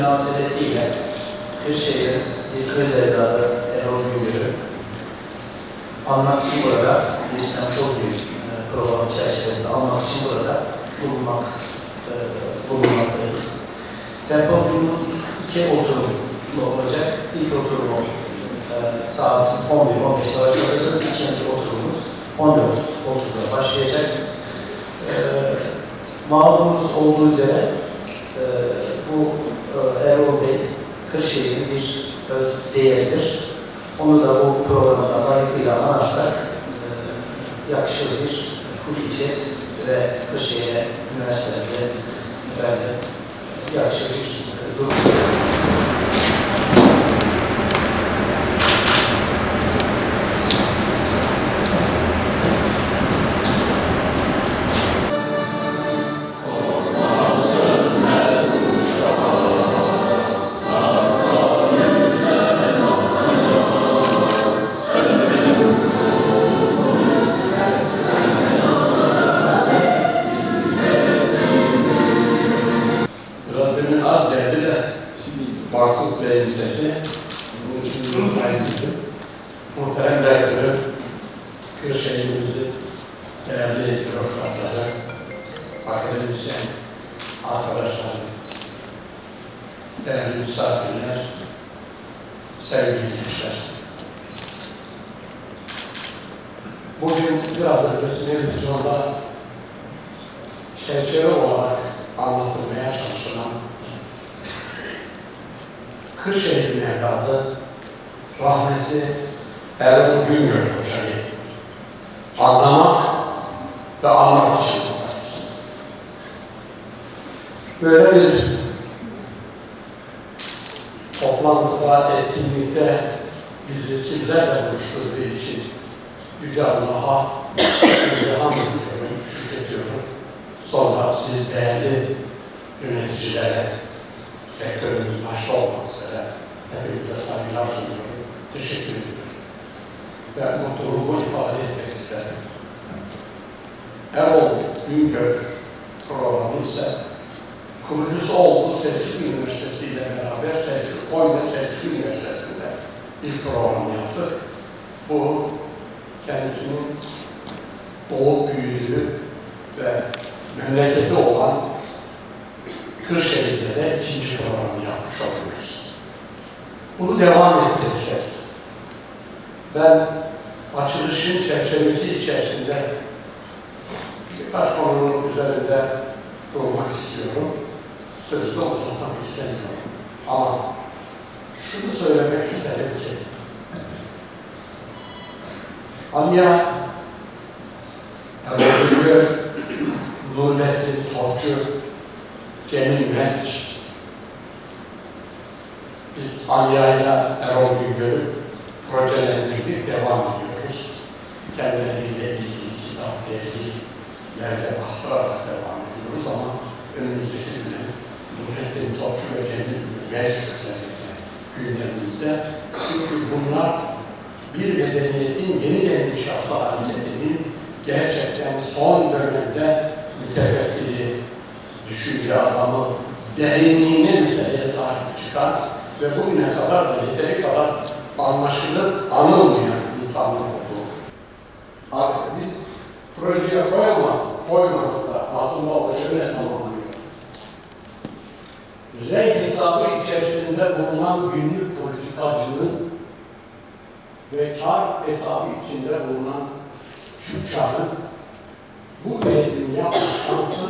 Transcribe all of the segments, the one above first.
münasebetiyle Kırşehir'in bir öz evladı Erol Güngör'ü almak burada bir sempozyum e, programı çerçevesinde almak için burada bulunmak, e, bulunmaktayız. Sempozyumumuz iki oturumlu olacak. İlk oturumu e, saat 11-15'te başlayacağız. İkinci oturumumuz 14.30'da başlayacak. E, malumunuz olduğu üzere e, bu Erol Bey Kırşehir'in bir öz değeridir. Onu da bu programda layıkıyla anarsak e, yakışır bir hususiyet ve Kırşehir'e, üniversitemize efendim, yakışır bir durum. İçin unutmayınızdı. Muhterem rektörü, Kırşehir'imizi değerli bürokratları, akademisyen arkadaşlar, değerli misafirler, sevgili gençler. Bugün biraz öncesinde vizyonda çerçeve olarak anlatılmaya çalışılan Kırşehir'in evladı rahmetli Erol Güngör Hoca'yı anlamak ve anlamak için buradayız. Böyle bir toplantıda, etkinlikte bizi sizlerle buluşturduğu için Yüce Allah'a ilham ediyorum, şükrediyorum. Sonra siz değerli yöneticilere, rektörümüz başta olmak üzere hepinize saygılar sunuyorum. Teşekkür ediyorum. Ve mutluluğumu ifade etmek isterim. Erol Güngör programı ise kurucusu olduğu Selçuk Üniversitesi ile beraber Selçuk, Konya Selçuk Üniversitesi'nde ilk programı yaptık. Bu kendisinin doğup büyüdüğü ve memleketi olan Kırşehir'de de ikinci programı yapmış oluyoruz. Bunu devam ettireceğiz. Ben açılışın çerçevesi içerisinde birkaç konunun üzerinde durmak istiyorum. Sözü de uzatmak istemiyorum. Ama şunu söylemek isterim ki Aliya Erdoğan Nurettin Topçu, Cemil Menç, biz Aliya'yla Erol Güngör'ü projelendirdik, devam ediyoruz. Kendileriyle ilgili kitap, dergilerde bastırarak devam ediyoruz ama önümüzdeki dönem Nurettin Topçu ve Cemil Menç özellikle gündemimizde. Çünkü bunlar bir medeniyetin yeniden inşası hareketinin gerçekten son dönemde mütefekkiri, düşünce adamı derinliğine meseleye sahip çıkan ve bugüne kadar da yeteri kadar anlaşılıp anılmayan insanlar oldu. Abi biz projeye koyamaz, koymadık da aslında o şöyle tamamlıyor. Rey hesabı içerisinde bulunan günlük politikacının ve kar hesabı içinde bulunan tüccarın bu üretimi yapma şansı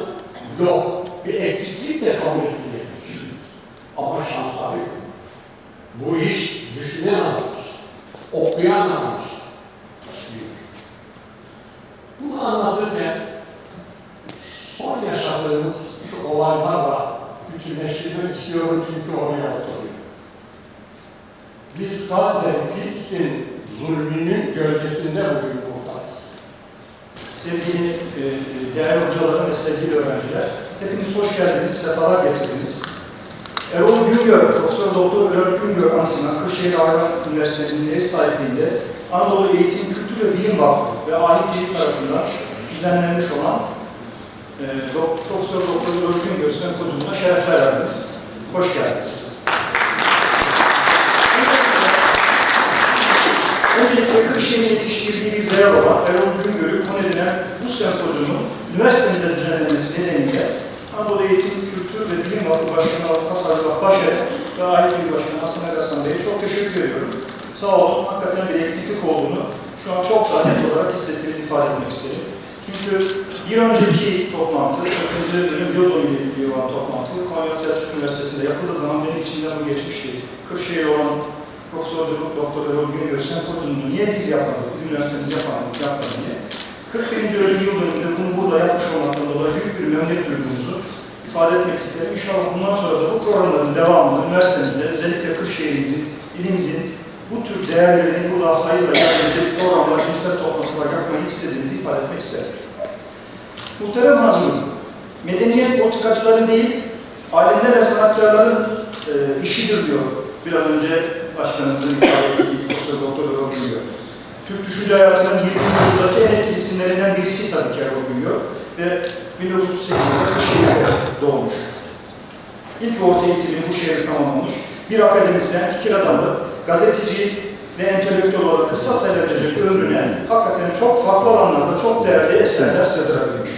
yok. Bir eksiklik de kabul etmeyebilirsiniz. Ama şansları yok. Bu iş düşünen alır, okuyan alır diyor. Bunu anlatırken son yaşadığımız şu olaylarla bütünleştirmek istiyorum çünkü oraya oturuyor. Bir Gazze, Filistin zulmünün gölgesinde bugün buradayız. Sevgili e, değerli hocalarım ve sevgili öğrenciler, hepiniz hoş geldiniz, sefalar getirdiniz. Erol Güngör, Profesör Doktor Erol Güngör anısına Kırşehir Hayvan Üniversitemizin ev sahipliğinde Anadolu Eğitim, Kültür ve Bilim Vakfı ve Ahitçilik tarafından düzenlenmiş olan e, Profesör Doktor Erol Güngör sempozyumuna şeref verdiniz. Hoş geldiniz. Öncelikle Kırşehir'in yetiştirdiği bir değer olan Erol Güngör'ü konu edilen bu sempozyumun üniversitemizde düzenlenmesi nedeniyle Anadolu Eğitim, Kültür ve Bilim Vakfı Başkanı Avukat Fazıl Başer ve AYT Başkanı Hasan Agasan Bey'e çok teşekkür ediyorum. Sağ olun, hakikaten bir eksiklik olduğunu şu an çok daha net olarak hissettiğimizi ifade etmek isterim. Çünkü bir önceki toplantı, 40. dönem biyoloji ile ilgili olan toplantı, Konya Selçuk Üniversitesi'nde yapıldığı zaman benim içimden bu geçmişti. Kırşehir olan Profesör Doktor Erol Güngör sempozyumunu niye biz yapmadık, üniversitemiz yapmadık, yapmadık diye. 41. öğretim yıl dönümünde bunu burada yapmış olmaktan dolayı büyük bir memnuniyet duyduğumuzu ifade etmek isterim. İnşallah bundan sonra da bu programların devamını üniversitemizde, özellikle Kırşehir'imizin, ilimizin bu tür değerlerini burada hayırla yardımcı programlar, cinsel toplantılar yapmayı istediğimizi ifade etmek isterim. Muhterem hazırım, medeniyet politikacıların değil, alimler ve sanatkarların e, işidir diyor. Biraz önce başkanımızın ifade ettiği Profesör Doktor Erol Güngör. Türk düşünce hayatının 20. yüzyıldaki en etkili isimlerinden birisi tabii ki Erol Güngör ve 1938'de Kırşehir'de doğmuş. İlk orta eğitimini bu şehirde tamamlamış. Bir akademisyen, fikir adamı, gazeteci ve entelektüel olarak kısa sayılabilecek ömrüne hakikaten çok farklı alanlarda çok değerli eserler sığdırabilmiş.